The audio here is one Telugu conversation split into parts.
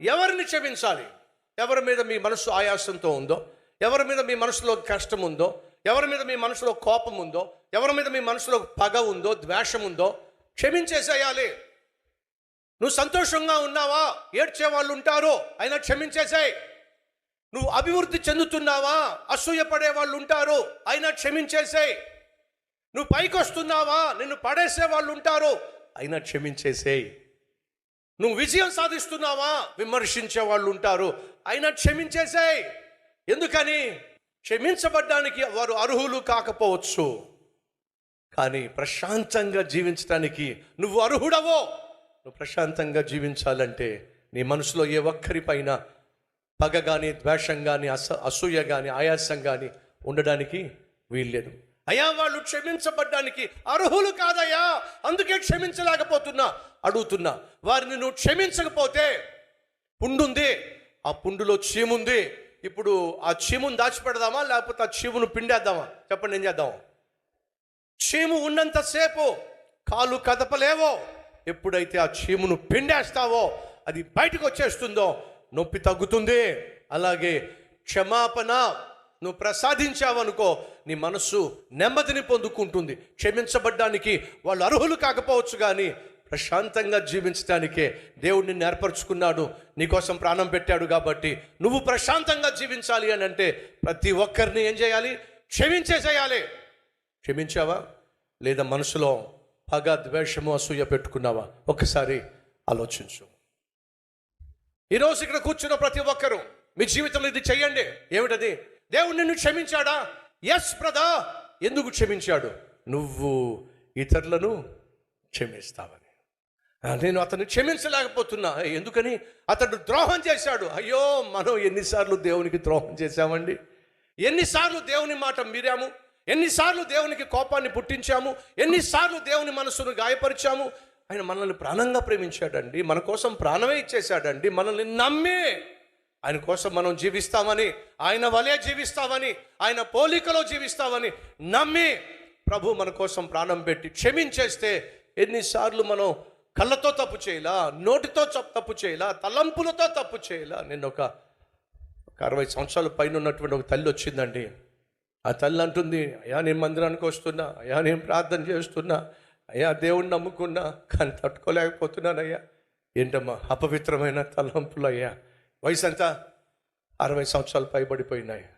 ఎవరిని క్షమించాలి? ఎవరి మీద మీ మనసు ఆయాసంతో ఉందో? ఎవరి మీద మీ మనసులో కష్టం ఉందో? ఎవరి మీద మీ మనసులో కోపం ఉందో? ఎవరి మీద మీ మనసులో పగ ఉందో? ద్వేషం ఉందో? క్షమించేసేయాలి. నువ్వు సంతోషంగా ఉన్నావా? ఏడ్చే వాళ్ళు ఉంటారు. అయినా క్షమించేసాయి. నువ్వు అభివృద్ధి చెందుతున్నావా? అసూయపడే వాళ్ళు ఉంటారు. అయినా క్షమించేసేయ్. నువ్వు పైకి వస్తున్నావా నిన్ను పడేసే వాళ్ళు ఉంటారు. అయినా క్షమించేసేయ్. నువ్వు విజయం సాధిస్తున్నావా? విమర్శించే వాళ్ళు ఉంటారు. అయినా క్షమించేసేయ్. ఎందుకని? క్షమించబడ్డానికి వారు అర్హులు కాకపోవచ్చు. కానీ ప్రశాంతంగా జీవించడానికి నువ్వు అర్హుడవో? నువ్వు ప్రశాంతంగా జీవించాలంటే నీ మనసులో ఏ ఒక్కరిపైన పగ కానీ ద్వేషం కానీ అస అసూయ కానీ ఆయాసం కానీ ఉండడానికి వీల్లేదు. అయ్యా వాళ్ళు క్షమించబడ్డానికి అర్హులు కాదయ్యా. అందుకే క్షమించలేకపోతున్నా. అడుగుతున్నా వారిని నువ్వు క్షమించకపోతే పుండుంది ఆ పుండులో చీముంది ఇప్పుడు ఆ చీమును దాచిపెడదామా లేకపోతే ఆ చీమును పిండేద్దామా? చెప్పండి ఏం చేద్దాం? చీము ఉన్నంతసేపు కాలు కదపలేవో ఎప్పుడైతే ఆ చీమును పిండేస్తావో అది బయటకు వచ్చేస్తుందో నొప్పి తగ్గుతుంది. అలాగే క్షమాపణ నువ్వు ప్రసాదించావనుకో నీ మనస్సు నెమ్మదిని పొందుకుంటుంది. క్షమించబడ్డానికి వాళ్ళు అర్హులు కాకపోవచ్చు కానీ ప్రశాంతంగా జీవించడానికే దేవుడు నిన్ను ఏర్పరచుకున్నాడు. నీకోసం ప్రాణం పెట్టాడు కాబట్టి నువ్వు ప్రశాంతంగా జీవించాలి అని అంటే ప్రతి ఒక్కరిని ఏం చేయాలి? క్షమించేసేయాలి క్షమించావా? లేదా మనసులో పగ ద్వేషము అసూయ పెట్టుకున్నావా? ఒకసారి ఆలోచించు. ఈరోజు ఇక్కడ కూర్చున్న ప్రతి ఒక్కరూ మీ జీవితంలో ఇది చెయ్యండి ఏమిటది? దేవుడు నిన్ను క్షమించాడా? ఎస్ బ్రదా ఎందుకు క్షమించాడు? నువ్వు ఇతరులను క్షమిస్తావని. నేను అతను క్షమించలేకపోతున్నా. ఎందుకని? అతడు ద్రోహం చేశాడు. అయ్యో మనం ఎన్నిసార్లు దేవునికి ద్రోహం చేశామండి? ఎన్నిసార్లు దేవుని మాట మీరాము? ఎన్నిసార్లు దేవునికి కోపాన్ని పుట్టించాము? ఎన్నిసార్లు దేవుని మనసును గాయపరిచాము? ఆయన మనల్ని ప్రాణంగా ప్రేమించాడండి. మన కోసం ప్రాణమే ఇచ్చేశాడండి. మనల్ని నమ్మి ఆయన కోసం మనం జీవిస్తామని ఆయన వలే జీవిస్తామని ఆయన పోలికలో జీవిస్తామని నమ్మి ప్రభు మన కోసం ప్రాణం పెట్టి క్షమించేస్తే ఎన్నిసార్లు మనం కళ్ళతో తప్పు చేయలా నోటితో తప్పు చేయలా తలంపులతో తప్పు చేయలా. నేను ఒక ఒక అరవై సంవత్సరాల పైన ఉన్నటువంటి ఒక తల్లి వచ్చిందండి. ఆ తల్లి అంటుంది అయ్యా నేను మందిరానికి వస్తున్నా అయ్యా నేను ప్రార్థన చేస్తున్నా అయ్యా దేవుణ్ణి నమ్ముకున్నా కానీ తట్టుకోలేకపోతున్నానయ్యా. ఏంటమ్మా అపవిత్రమైన తలంపులు అయ్యా. వయసు ఎంత అరవై సంవత్సరాలు పైబడిపోయినాయి.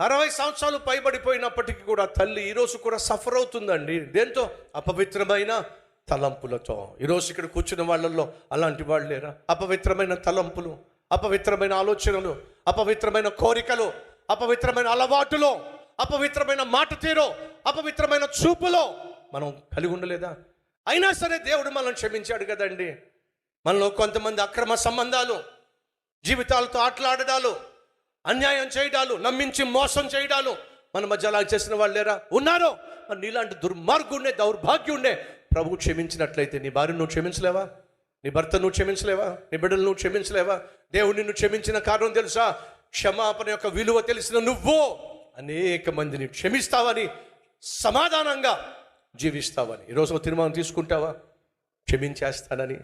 అరవై సంవత్సరాలు పైబడిపోయినప్పటికీ కూడా తల్లి ఈరోజు కూడా సఫర్ అవుతుందండి. దేంతో? అపవిత్రమైన తలంపులతో. ఈరోజు ఇక్కడ కూర్చున్న వాళ్ళల్లో అలాంటి వాళ్ళు లేరా? అపవిత్రమైన తలంపులు అపవిత్రమైన ఆలోచనలు అపవిత్రమైన కోరికలు అపవిత్రమైన అలవాటులో అపవిత్రమైన మాట తీరు అపవిత్రమైన చూపులో మనం కలిగి ఉండలేదా? అయినా సరే దేవుడు మనల్ని క్షమించాడు కదండి. మనలో కొంతమంది అక్రమ సంబంధాలు జీవితాలతో ఆటలాడడాలు అన్యాయం చేయడాలు నమ్మించి మోసం చేయడాలు మన మధ్య అలా చేసిన వాళ్ళు లేరా? ఉన్నారు? మరి నీలాంటి దుర్మార్గుండే దౌర్భాగ్యుండే ప్రభు క్షమించినట్లయితే నీ భార్య నువ్వు క్షమించలేవా? నీ భర్త నువ్వు క్షమించలేవా? నీ బిడ్డలు నువ్వు క్షమించలేవా? దేవుడు నిన్ను క్షమించిన కారణం తెలుసా? క్షమాపణ యొక్క విలువ తెలిసిన నువ్వు అనేక మందిని క్షమిస్తావని సమాధానంగా జీవిస్తావని. ఈరోజు తీర్మానం తీసుకుంటావా? క్షమించేస్తానని.